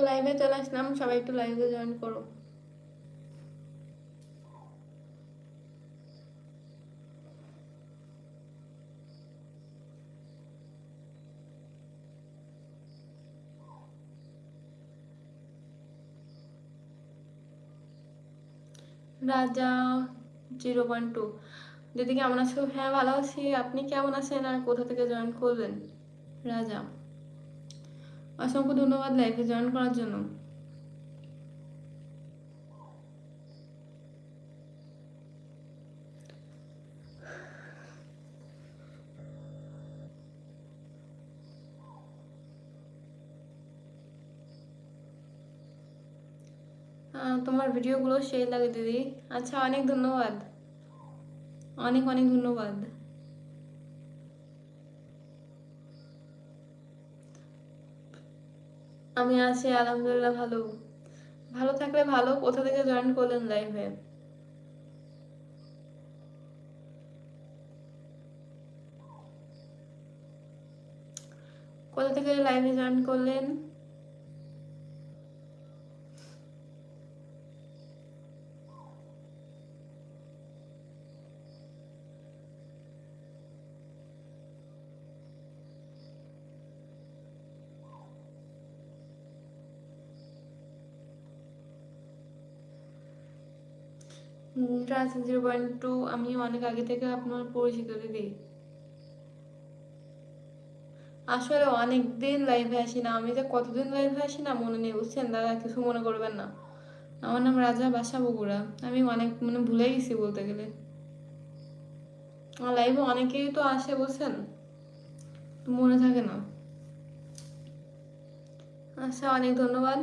লাইভে চলে আসলাম, সবাই একটু লাইভে জয়েন করো। রাজা জিরো পয়েন্ট টু দিদি কেমন আছো? হ্যাঁ ভালো আছি। আপনি কেমন আছেন? আর কোথা থেকে জয়েন করলেন? রাজা। অসংখ্য ধন্যবাদ লাইভে জয়েন করার জন্য। তোমার ভিডিওগুলো সেই লাগে দিদি। আচ্ছা অনেক ধন্যবাদ। অনেক অনেক ধন্যবাদ। আমি আছি, আলহামদুলিল্লাহ ভালো। ভালো থাকলে ভালো, কোথা থেকে জয়েন করলেন লাইভে কোথা থেকে লাইভে জয়েন করলেন? ট্রান্স জিরো পয়েন্ট টু আমি অনেক আগে থেকে আপনার পরিচিত দিদি আসলে অনেক দিন লাইভে আসি না। আমি যে কতদিন লাইভে আসি না মনে নেই, বুঝছেন? দাদা, কিছু মনে করবেন না। আমার নাম রাজা বাসা বগুড়া আমি অনেক মানে ভুলে গেছি বলতে গেলে। আমার লাইভে অনেকেই তো আসে, বুঝছেন? মনে থাকে না। আচ্ছা অনেক ধন্যবাদ।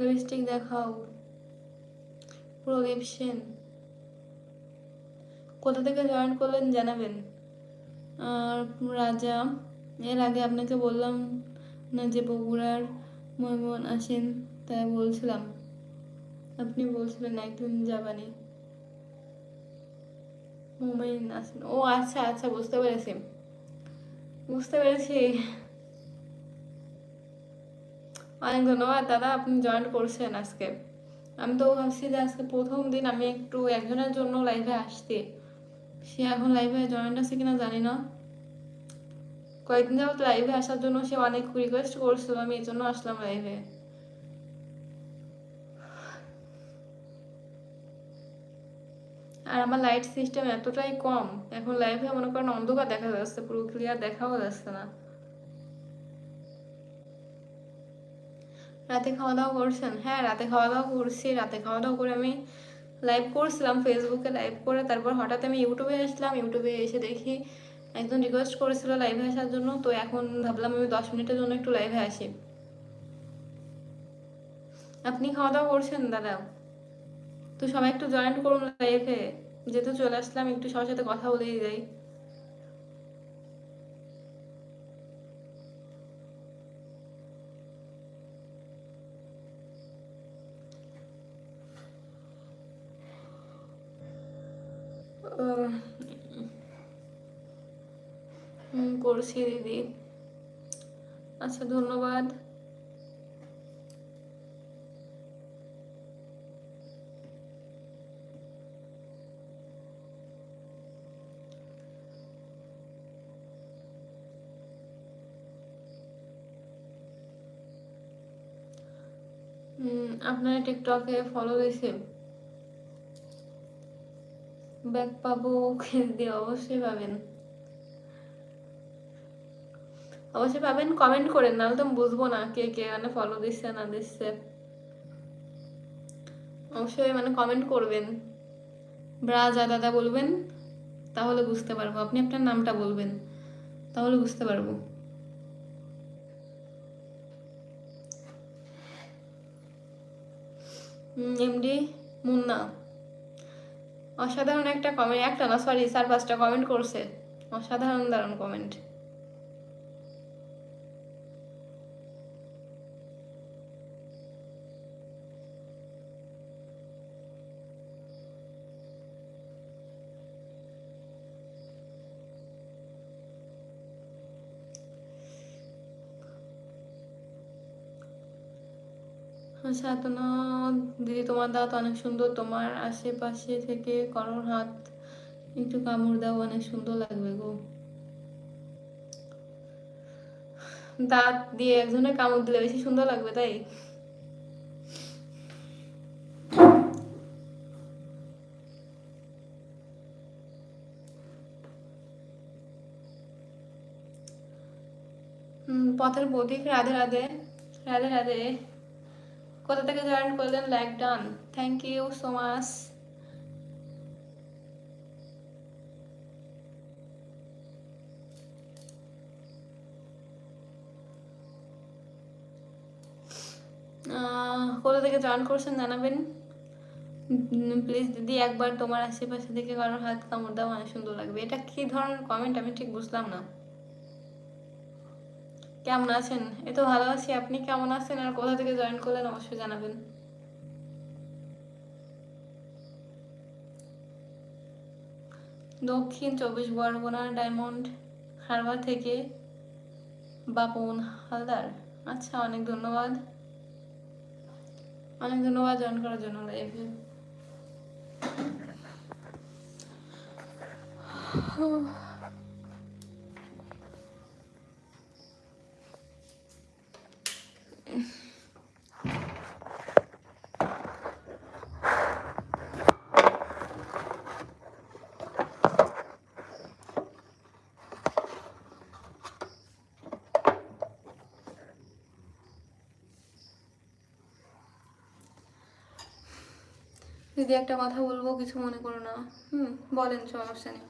লিপস্টিক দেখাও। প্রদীপ সেন কোথা থেকে জয়েন করলেন জানাবেন? আর রাজা, এর আগে আপনাকে বললাম না যে বগুড়ার ময়মন আসেন, তাই বলছিলাম। আপনি বলছিলেন একদিন যাবানি মোমেন আসেন। ও আচ্ছা আচ্ছা বুঝতে পেরেছি। বুঝতে পেরেছি। অনেক ধন্যবাদ, দাদা, আপনি জয়েন করছেন আজকে। আমি তো ভাবছি যে আজকে প্রথম দিন আমি একটু একজনের জন্য লাইভে আসছি। সে এখন লাইভে জয়েন আছে কিনা জানি না। কয়েকদিন যাবত লাইভে আসার জন্য সে অনেক রিকোয়েস্ট করছিল, আমি এই জন্য আসলাম লাইভে আর আমার লাইট সিস্টেম এতটাই কম, এখন লাইভে মনে করেন অন্ধকার দেখা যাচ্ছে, পুরো ক্লিয়ার দেখাও যাচ্ছে না। রাতে খাওয়া দাওয়া করছেন? হ্যাঁ রাতে খাওয়া দাওয়া করছি। রাতে খাওয়া দাওয়া করে আমি লাইভ করছিলাম ফেসবুকে লাইভ করে। তারপর হঠাৎ আমি ইউটিউবে আসলাম। ইউটিউবে এসে দেখি একজন রিকোয়েস্ট করেছিল লাইভে আসার জন্য। তো এখন ভাবলাম আমি দশ মিনিটের জন্য একটু লাইভে আসি। আপনি খাওয়া দাওয়া করছেন, দাদা? তো সবাই একটু জয়েন করুন লাইভে যেহেতু চলে আসলাম, একটু সবার সাথে কথা বলেই যাই। করছি দিদি। আচ্ছা ধন্যবাদ। আপনার টিকটকে ফলো দিয়েছে ব্যাক পাবো দিয়ে অবশ্যই পাবেন। অবশ্যই পাবেন কমেন্ট করেন, নাহলে তো বুঝব না কে কে মানে ফলো দিচ্ছে, না দিচ্ছে। অবশ্যই মানে কমেন্ট করবেন। ব্রাজা দাদা বলবেন, তাহলে বুঝতে পারব। আপনি আপনার নামটা বলবেন, তাহলে বুঝতে পারব। এমডি মুন্না। অসাধারণ একটা কমেন্ট একটা না সরি চার পাঁচটা কমেন্ট করছে। অসাধারণ দারুণ কমেন্ট আচ্ছা তো না, দিদি তোমার দাঁত অনেক সুন্দর। তোমার আশেপাশে থেকে কারোর হাত একটু কামড় দাও, অনেক সুন্দর লাগবে গো। দাঁত দিয়ে একজনের কামড় দিলে বেশি সুন্দর লাগবে তাই? পথের প্রতীক রাধে রাধে রাধে রাধে। কোথা থেকে জয়েন করলেন? Like done thank you so much কোথা থেকে জয়েন করছেন জানাবেন? প্লিজ দিদি, একবার তোমার আশেপাশে থেকে কারোর হাত কামড় দাও অনেক সুন্দর লাগবে। এটা কি ধরনের কমেন্ট আমি ঠিক বুঝলাম না। কেমন আছেন? এ তো ভালো আছি। আপনি কেমন আছেন? আর কোথা থেকে জয়েন করলেন অবশ্যই জানাবেন। দক্ষিণ চব্বিশ পরগনা ডায়মন্ড হারবার থেকে বাপন হালদার। আচ্ছা অনেক ধন্যবাদ। অনেক ধন্যবাদ জয়েন করার জন্য লাইভে দিদি একটা কথা বলব কিছু মনে করো না। হুম বলেন সমস্যা নেই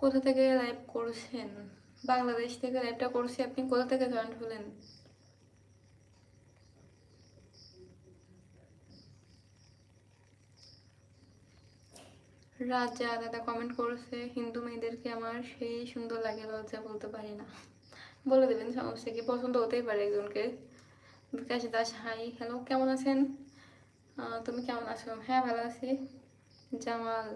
কোথা থেকে লাইভ করছেন? বাংলাদেশ থেকে লাইভটা করছি, আপনি কোথা থেকে জয়েন হলেন? রাজা দাদা কমেন্ট করেছে, হিন্দু মেয়েদেরকে আমার সেই সুন্দর লাগে লজ্জা বলতে পারি না। বলে দেবেন সমস্যা কি? পছন্দ হতেই পারে একজনকে। বিকাশ দাস হাই হ্যালো কেমন আছেন? তুমি কেমন আছো? হ্যাঁ ভালো আছি। জামাল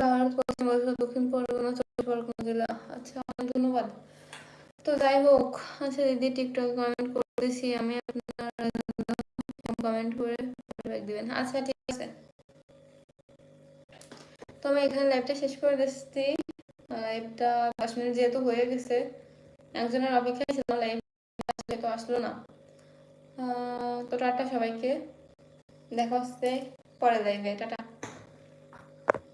ভারত দক্ষিণ পরগনা চব্বিশ পরগনা জেলা। আচ্ছা অনেক ধন্যবাদ। তো যাই হোক আচ্ছা দিদি, টিকটক কমেন্ট করতেছি। আমি আপনার কমেন্ট করে feedback দিবেন। আচ্ছা ঠিক আছে। তো আমি এখানে লাইভটা শেষ করে দিচ্ছি। লাইভটা দশ মিনিট যেহেতু হয়ে গেছে, একজনের অপেক্ষায় ছিল লাইভ তো আসলো না। তো টাটা সবাইকে। দেখা হচ্ছে পরে লাইভে টাটা।